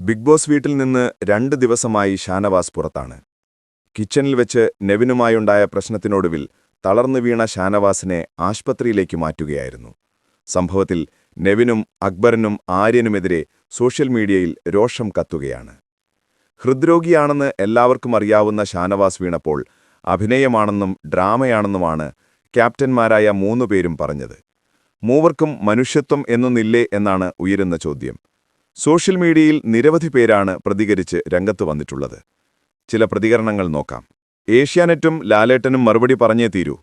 Big boss വീട്ടിൽ നിന്ന് രണ്ട് ദിവസമായി ഷാനവാസ് പുറത്താണ്. കിച്ചണിൽ വെച്ച് നെവിനുമായുണ്ടായ പ്രശ്നത്തിനൊടുവിൽ തളർന്നു വീണ ഷാനവാസിനെ ആശുപത്രിയിലേക്ക് മാറ്റുകയായിരുന്നു. സംഭവത്തിൽ നെവിനും അക്ബറിനും ആര്യനുമെതിരെ സോഷ്യൽ മീഡിയയിൽ രോഷം കത്തുകയാണ്. ഹൃദ്രോഗിയാണെന്ന് എല്ലാവർക്കും അറിയാവുന്ന ഷാനവാസ് വീണപ്പോൾ അഭിനയമാണെന്നും ഡ്രാമയാണെന്നുമാണ് ക്യാപ്റ്റന്മാരായ മൂന്നുപേരും പറഞ്ഞത്. മൂവർക്കും മനുഷ്യത്വം എന്നൊന്നില്ലേ എന്നാണ് ഉയരുന്ന ചോദ്യം. സോഷ്യൽ മീഡിയയിൽ നിരവധി പേരാണ് പ്രതികരിച്ച് രംഗത്ത് വന്നിട്ടുള്ളത്. ചില പ്രതികരണങ്ങൾ നോക്കാം. ഏഷ്യാനെറ്റും ലാലേട്ടനും മറുപടി പറഞ്ഞേ തീരൂ.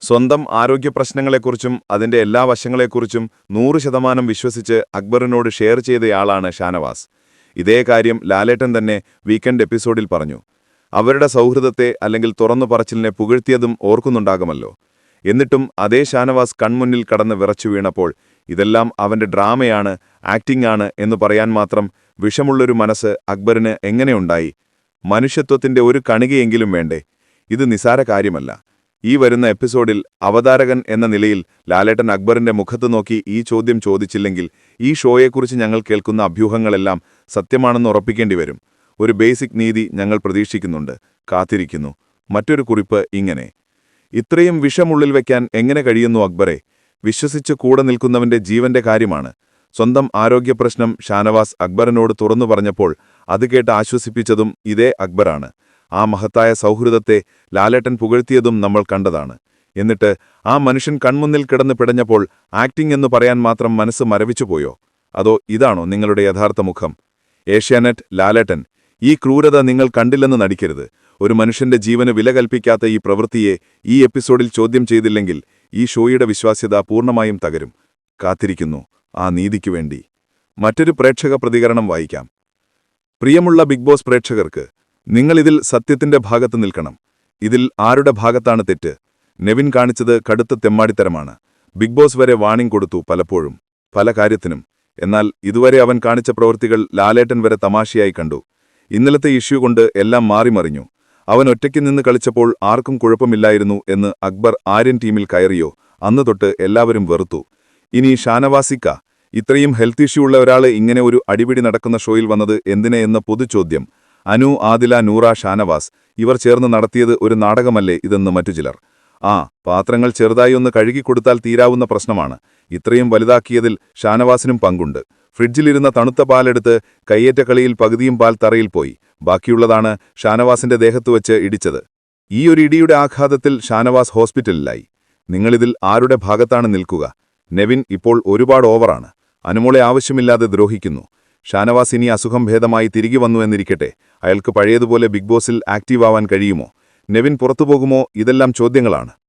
സ്വന്തം ആരോഗ്യപ്രശ്നങ്ങളെക്കുറിച്ചും അതിന്റെ എല്ലാ വശങ്ങളെക്കുറിച്ചും നൂറ് ശതമാനം വിശ്വസിച്ച് അക്ബറിനോട് ഷെയർ ചെയ്തയാളാണ് ഷാനവാസ്. ഇതേ കാര്യം ലാലേട്ടൻ തന്നെ വീക്കെൻഡ് എപ്പിസോഡിൽ പറഞ്ഞു. അവരുടെ സൗഹൃദത്തെ അല്ലെങ്കിൽ തുറന്നു പറച്ചിലിനെ പുകഴ്ത്തിയതും ഓർക്കുന്നുണ്ടാകുമല്ലോ. എന്നിട്ടും അതേ ഷാനവാസ് കൺമുന്നിൽ കടന്ന് വിറച്ചു വീണപ്പോൾ ഇതെല്ലാം അവന്റെ ഡ്രാമയാണ് ആക്ടിംഗ് ആണ് എന്ന് പറയാൻ മാത്രം വിഷമുള്ളൊരു മനസ്സ് അക്ബറിന് എങ്ങനെയുണ്ടായി? മനുഷ്യത്വത്തിന്റെ ഒരു കണികയെങ്കിലും വേണ്ടേ? ഇത് നിസാര കാര്യമല്ല. ഈ വരുന്ന എപ്പിസോഡിൽ അവതാരകൻ എന്ന നിലയിൽ ലാലേട്ടൻ അക്ബറിന്റെ മുഖത്ത് നോക്കി ഈ ചോദ്യം ചോദിച്ചില്ലെങ്കിൽ ഈ ഷോയെക്കുറിച്ച് ഞങ്ങൾ കേൾക്കുന്ന അഭ്യൂഹങ്ങളെല്ലാം സത്യമാണെന്ന് ഉറപ്പിക്കേണ്ടി വരും. ഒരു ബേസിക് നീതി ഞങ്ങൾ പ്രതീക്ഷിക്കുന്നുണ്ട്. കാത്തിരിക്കുന്നു. മറ്റൊരു കുറിപ്പ് ഇങ്ങനെ. ഇത്രയും വിഷമുള്ളിൽ വയ്ക്കാൻ എങ്ങനെ കഴിയുന്നു അക്ബറെ? വിശ്വസിച്ച് കൂടെ നിൽക്കുന്നവന്റെ ജീവന്റെ കാര്യമാണ്. സ്വന്തം ആരോഗ്യപ്രശ്നം ഷാനവാസ് അക്ബറിനോട് തുറന്നു പറഞ്ഞപ്പോൾ അത് കേട്ട് ആശ്വസിപ്പിച്ചതും ഇതേ അക്ബറാണ്. ആ മഹത്തായ സൗഹൃദത്തെ ലാലേട്ടൻ പുകഴ്ത്തിയതും നമ്മൾ കണ്ടതാണ്. എന്നിട്ട് ആ മനുഷ്യൻ കൺമുന്നിൽ കിടന്ന് പിടഞ്ഞപ്പോൾ ആക്ടിംഗ് എന്ന് പറയാൻ മാത്രം മനസ്സ് മരവിച്ചുപോയോ? അതോ ഇതാണോ നിങ്ങളുടെ യഥാർത്ഥ മുഖം? ഏഷ്യാനെറ്റ് ലാലേട്ടൻ ഈ ക്രൂരത നിങ്ങൾ കണ്ടില്ലെന്ന് നടിക്കരുത്. ഒരു മനുഷ്യന്റെ ജീവന് വില കൽപ്പിക്കാത്ത ഈ പ്രവൃത്തിയെ ഈ എപ്പിസോഡിൽ ചോദ്യം ചെയ്തില്ലെങ്കിൽ ഈ ഷോയുടെ വിശ്വാസ്യത പൂർണമായും തകരും. കാത്തിരിക്കുന്നു. ആ നീതിക്കു വേണ്ടി. മറ്റൊരു പ്രേക്ഷക പ്രതികരണം വായിക്കാം. പ്രിയമുള്ള ബിഗ് ബോസ് പ്രേക്ഷകർക്ക് നിങ്ങളിതിൽ സത്യത്തിന്റെ ഭാഗത്ത് നിൽക്കണം. ഇതിൽ ആരുടെ ഭാഗത്താണ് തെറ്റ്? നെവിൻ കാണിച്ചത് കടുത്ത തെമ്മാടിത്തരമാണ്. ബിഗ് ബോസ് വരെ വാണിംഗ് കൊടുത്തു പലപ്പോഴും പല കാര്യത്തിനും. എന്നാൽ ഇതുവരെ അവൻ കാണിച്ച പ്രവൃത്തികൾ ലാലേട്ടൻ വരെ തമാശയായി കണ്ടു. ഇന്നലത്തെ ഇഷ്യൂ കൊണ്ട് എല്ലാം മാറിമറിഞ്ഞു. അവൻ ഒറ്റയ്ക്ക് നിന്ന് കളിച്ചപ്പോൾ ആർക്കും കുഴപ്പമില്ലായിരുന്നു എന്ന് അക്ബർ ആര്യൻ ടീമിൽ കയറിയോ? അന്ന് തൊട്ട് എല്ലാവരും വെറുത്തു. ഇനി ഷാനവാസിക്ക. ഇത്രയും ഹെൽത്ത് ഇഷ്യൂ ഉള്ള ഒരാൾ ഇങ്ങനെ ഒരു അടിപിടി നടക്കുന്ന ഷോയിൽ വന്നത് എന്തിനെ എന്ന പൊതുചോദ്യം. അനു ആദില നൂറ ഷാനവാസ്. ഇവർ ചേർന്ന് നടത്തിയത് ഒരു നാടകമല്ലേ ഇതെന്ന് മറ്റു ചിലർ. ആ പാത്രങ്ങൾ ചെറുതായി ഒന്ന് കഴുകിക്കൊടുത്താൽ തീരാവുന്ന പ്രശ്നമാണ്. ഇത്രയും വലുതാക്കിയതിൽ ഷാനവാസിനും പങ്കുണ്ട്. ഫ്രിഡ്ജിലിരുന്ന തണുത്ത പാലെടുത്ത് കയ്യേറ്റ കളിയിൽ പകുതിയും പാൽ തറയിൽ പോയി. ബാക്കിയുള്ളതാണ് ഷാനവാസിന്റെ ദേഹത്ത് വച്ച് ഇടിച്ചത്. ഈ ഒരു ഇടിയുടെ ആഘാതത്തിൽ ഷാനവാസ് ഹോസ്പിറ്റലിലായി. നിങ്ങളിതിൽ ആരുടെ ഭാഗത്താണ് നിൽക്കുക? നെവിൻ ഇപ്പോൾ ഒരുപാട് ഓവറാണ്. അനുമോളെ ആവശ്യമില്ലാതെ ദ്രോഹിക്കുന്നു. ഷാനവാസ് ഇനി അസുഖം ഭേദമായി തിരികെ വന്നു എന്നിരിക്കട്ടെ. അയാൾക്ക് പഴയതുപോലെ ബിഗ് ബോസിൽ ആക്റ്റീവ് ആവാൻ കഴിയുമോ? നെവിൻ പുറത്തുപോകുമോ? ഇതെല്ലാം ചോദ്യങ്ങളാണ്.